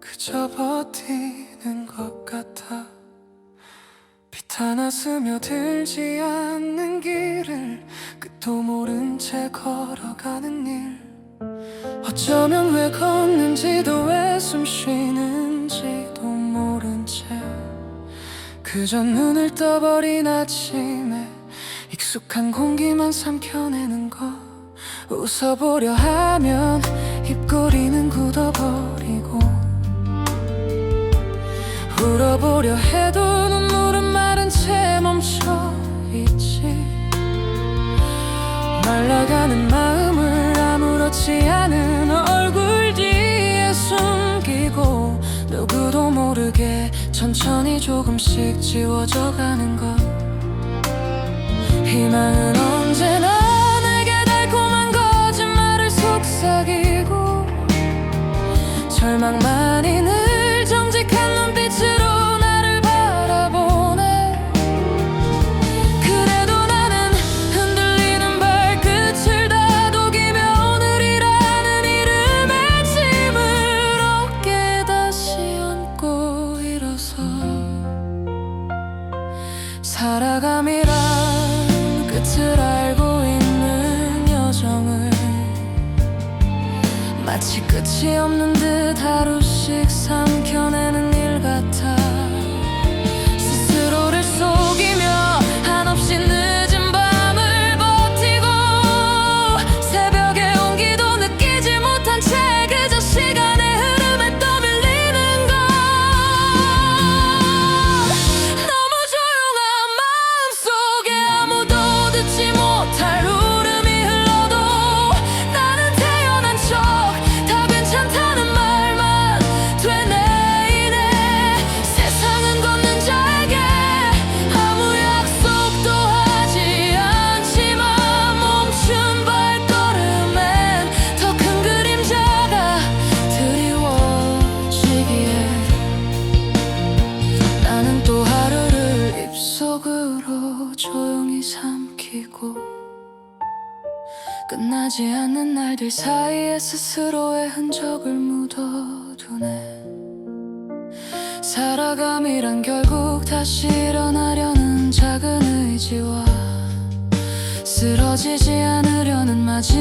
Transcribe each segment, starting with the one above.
그저 버티는 것 같아. 빛 하나 스며들지 않는 길을 끝도 모른 채 걸어가는 일. 어쩌면 왜 걷는지도 왜 숨 쉬는지도 모른 채. 그저 눈을 떠버린 아침에 익숙한 공기만 삼켜내는 거. 웃어보려 하면 입꼬리는 굳어버리고 울어보려 해도 눈물은 마른 채 멈춰있지. 말라가는 마음을 아무렇지 않은 얼굴 뒤에 숨기고 누구도 모르게 천천히 조금씩 지워져가는 것. 희망은 절망만이 늘 정직한 눈빛으로 나를 바라보네. 그래도 나는 흔들리는 발끝을 다독이며 오늘이라는 이름의 짐을 어깨에 다시 안고 일어서. 살아감이란 마치 끝이 없는 듯 하루씩 삼켜내는 일 같아 끝나지 않는 날들 사이에 스스로의 흔적을 묻어두네. 살아감이란 결국 다시 일어나려는 작은 의지와 쓰러지지 않으려는 마지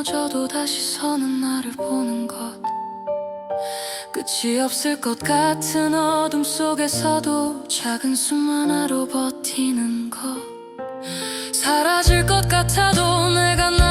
무너져도 다시 서는 나를 보는 것. 끝이 없을 것 같은 어둠 속에서도 작은 숨 하나로 버티는 것. 사라질 것 같아도 내가 나